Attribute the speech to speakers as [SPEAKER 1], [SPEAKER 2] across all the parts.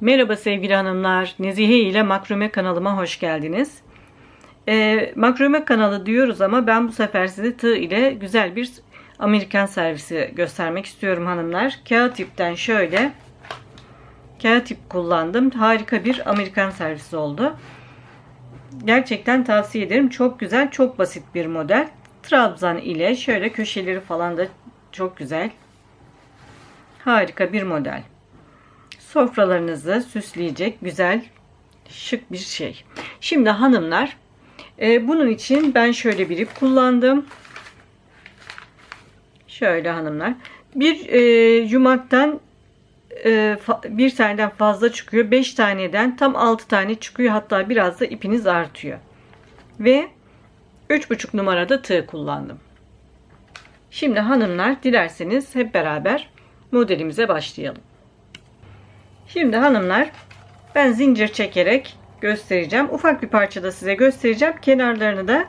[SPEAKER 1] Merhaba sevgili hanımlar. Nezihe ile Makrome kanalıma hoş geldiniz. Ee, makrome kanalı diyoruz ama ben bu sefer size tığ ile güzel bir Amerikan servisi göstermek istiyorum hanımlar. Kağıt ipten şöyle kağıt ip kullandım. Harika bir Amerikan servisi oldu. Gerçekten tavsiye ederim. Çok güzel, çok basit bir model. Trabzan ile şöyle köşeleri falan da çok güzel. Harika bir model sofralarınızı süsleyecek güzel şık bir şey. Şimdi hanımlar e, bunun için ben şöyle bir ip kullandım. Şöyle hanımlar. Bir e, yumaktan e, bir taneden fazla çıkıyor. 5 taneden tam 6 tane çıkıyor. Hatta biraz da ipiniz artıyor. Ve 3,5 numarada tığ kullandım. Şimdi hanımlar dilerseniz hep beraber modelimize başlayalım. Şimdi hanımlar ben zincir çekerek göstereceğim. Ufak bir parçada size göstereceğim. Kenarlarını da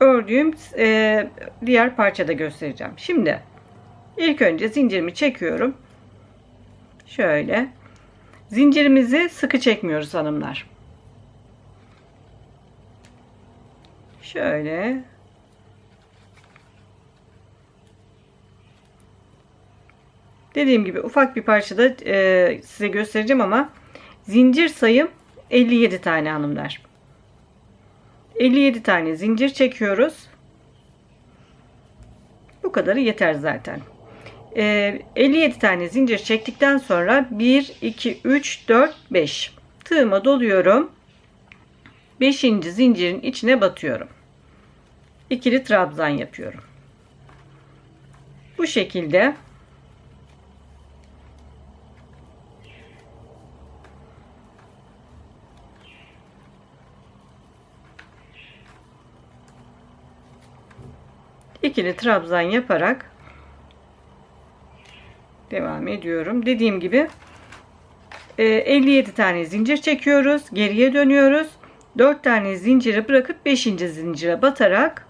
[SPEAKER 1] ördüğüm e, diğer parçada göstereceğim. Şimdi ilk önce zincirimi çekiyorum. Şöyle. Zincirimizi sıkı çekmiyoruz hanımlar. Şöyle Dediğim gibi ufak bir parçada e, size göstereceğim ama zincir sayım 57 tane hanımlar. 57 tane zincir çekiyoruz. Bu kadarı yeter zaten. E, 57 tane zincir çektikten sonra 1, 2, 3, 4, 5 tığıma doluyorum. 5. zincirin içine batıyorum. İkili trabzan yapıyorum. Bu şekilde ikili trabzan yaparak devam ediyorum. Dediğim gibi 57 e, tane zincir çekiyoruz. Geriye dönüyoruz. 4 tane zinciri bırakıp 5. zincire batarak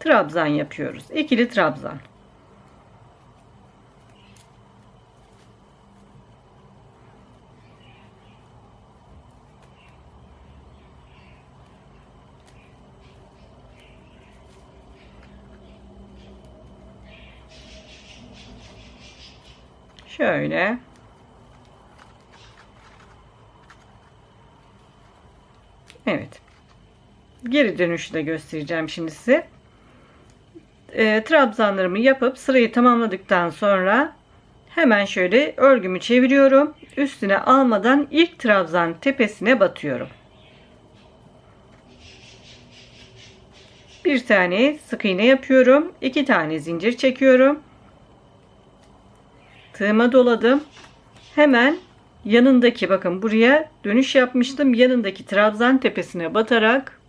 [SPEAKER 1] trabzan yapıyoruz. İkili trabzan. Şöyle. Evet. Geri dönüşü de göstereceğim şimdi size. E, trabzanlarımı yapıp sırayı tamamladıktan sonra hemen şöyle örgümü çeviriyorum. Üstüne almadan ilk trabzan tepesine batıyorum. Bir tane sık iğne yapıyorum. iki tane zincir çekiyorum tığıma doladım. Hemen yanındaki bakın buraya dönüş yapmıştım. Yanındaki trabzan tepesine batarak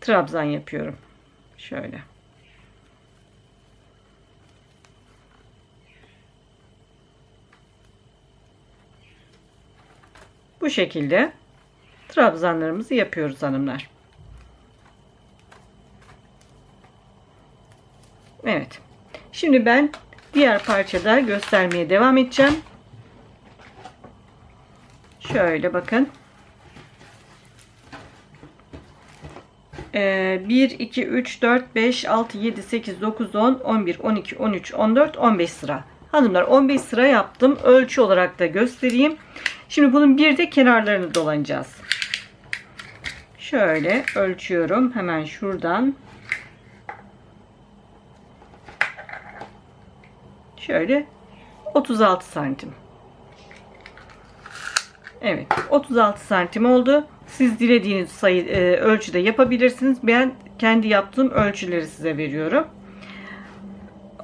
[SPEAKER 1] trabzan yapıyorum. Şöyle. Bu şekilde trabzanlarımızı yapıyoruz hanımlar. Evet. Şimdi ben diğer parçada göstermeye devam edeceğim. Şöyle bakın. 1, 2, 3, 4, 5, 6, 7, 8, 9, 10, 11, 12, 13, 14, 15 sıra. Hanımlar 15 sıra yaptım. Ölçü olarak da göstereyim. Şimdi bunun bir de kenarlarını dolanacağız. Şöyle ölçüyorum. Hemen şuradan Şöyle 36 santim. Evet 36 santim oldu. Siz dilediğiniz sayı e, ölçüde yapabilirsiniz. Ben kendi yaptığım ölçüleri size veriyorum.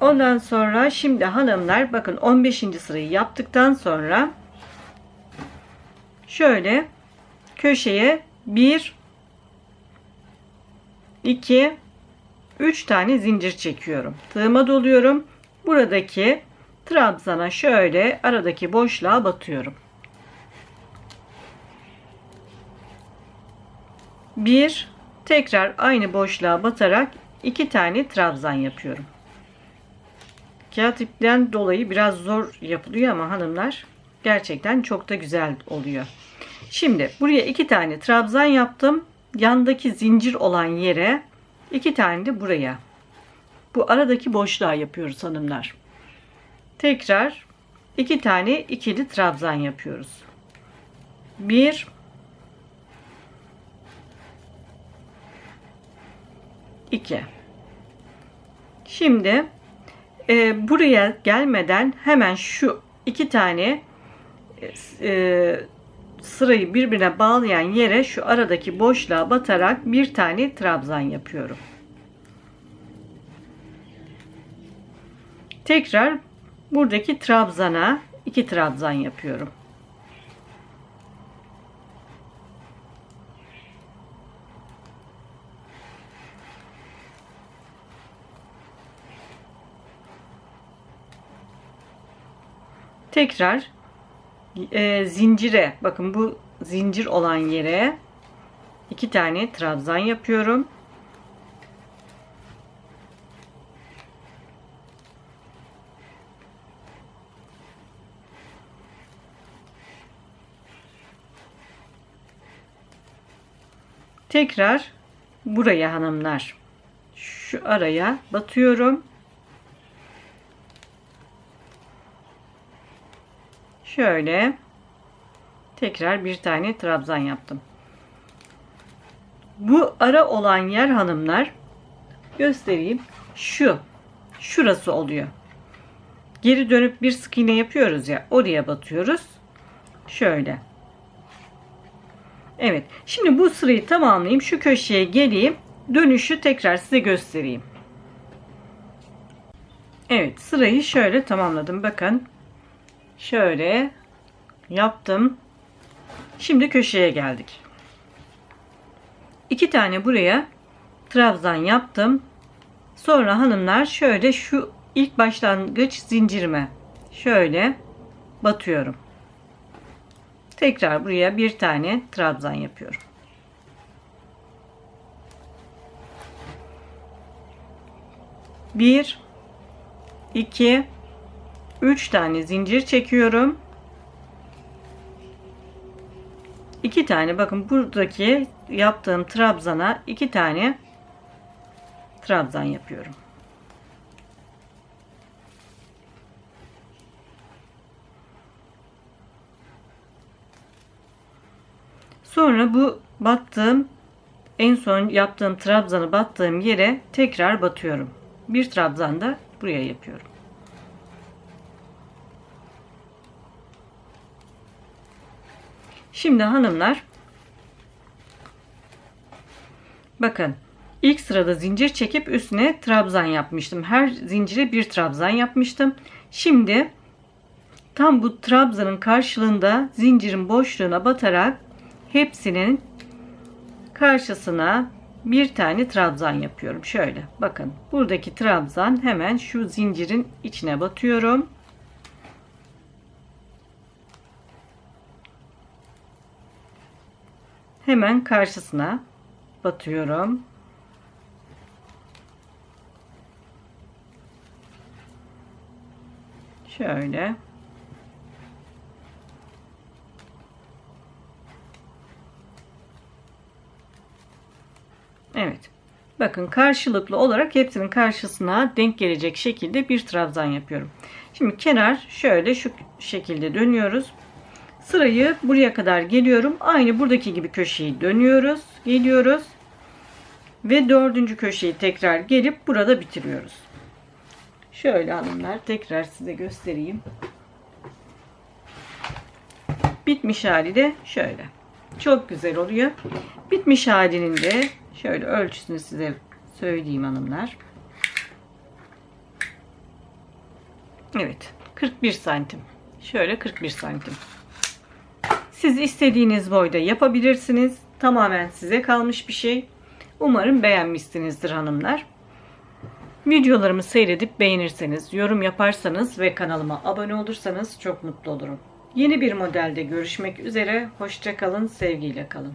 [SPEAKER 1] Ondan sonra şimdi hanımlar bakın 15. sırayı yaptıktan sonra şöyle köşeye 1 2 3 tane zincir çekiyorum. Tığıma doluyorum buradaki trabzana şöyle aradaki boşluğa batıyorum. Bir tekrar aynı boşluğa batarak iki tane trabzan yapıyorum. Kağıt ipten dolayı biraz zor yapılıyor ama hanımlar Gerçekten çok da güzel oluyor. Şimdi buraya iki tane trabzan yaptım. Yandaki zincir olan yere iki tane de buraya. Bu aradaki boşluğa yapıyoruz hanımlar. Tekrar iki tane ikili trabzan yapıyoruz. Bir iki. Şimdi e, buraya gelmeden hemen şu iki tane e, sırayı birbirine bağlayan yere şu aradaki boşluğa batarak bir tane trabzan yapıyorum. Tekrar buradaki trabzana iki trabzan yapıyorum. Tekrar e, zincire bakın bu zincir olan yere iki tane trabzan yapıyorum. Tekrar buraya hanımlar şu araya batıyorum. Şöyle tekrar bir tane trabzan yaptım. Bu ara olan yer hanımlar göstereyim. Şu. Şurası oluyor. Geri dönüp bir sık iğne yapıyoruz ya. Oraya batıyoruz. Şöyle. Evet. Şimdi bu sırayı tamamlayayım. Şu köşeye geleyim. Dönüşü tekrar size göstereyim. Evet. Sırayı şöyle tamamladım. Bakın. Şöyle yaptım. Şimdi köşeye geldik. İki tane buraya trabzan yaptım. Sonra hanımlar şöyle şu ilk başlangıç zincirime şöyle batıyorum. Tekrar buraya bir tane trabzan yapıyorum. Bir, iki, üç tane zincir çekiyorum. iki tane bakın buradaki yaptığım trabzana iki tane trabzan yapıyorum. Sonra bu battığım en son yaptığım trabzanı battığım yere tekrar batıyorum. Bir trabzan da buraya yapıyorum. Şimdi hanımlar bakın ilk sırada zincir çekip üstüne trabzan yapmıştım. Her zincire bir trabzan yapmıştım. Şimdi tam bu trabzanın karşılığında zincirin boşluğuna batarak hepsinin karşısına bir tane trabzan yapıyorum. Şöyle bakın buradaki trabzan hemen şu zincirin içine batıyorum. hemen karşısına batıyorum. Şöyle. Evet. Bakın karşılıklı olarak hepsinin karşısına denk gelecek şekilde bir trabzan yapıyorum. Şimdi kenar şöyle şu şekilde dönüyoruz. Sırayı buraya kadar geliyorum. Aynı buradaki gibi köşeyi dönüyoruz. Geliyoruz. Ve dördüncü köşeyi tekrar gelip burada bitiriyoruz. Şöyle hanımlar tekrar size göstereyim. Bitmiş hali de şöyle. Çok güzel oluyor. Bitmiş halinin de şöyle ölçüsünü size söyleyeyim hanımlar. Evet. 41 santim. Şöyle 41 santim. Siz istediğiniz boyda yapabilirsiniz. Tamamen size kalmış bir şey. Umarım beğenmişsinizdir hanımlar. Videolarımı seyredip beğenirseniz, yorum yaparsanız ve kanalıma abone olursanız çok mutlu olurum. Yeni bir modelde görüşmek üzere. Hoşçakalın, sevgiyle kalın.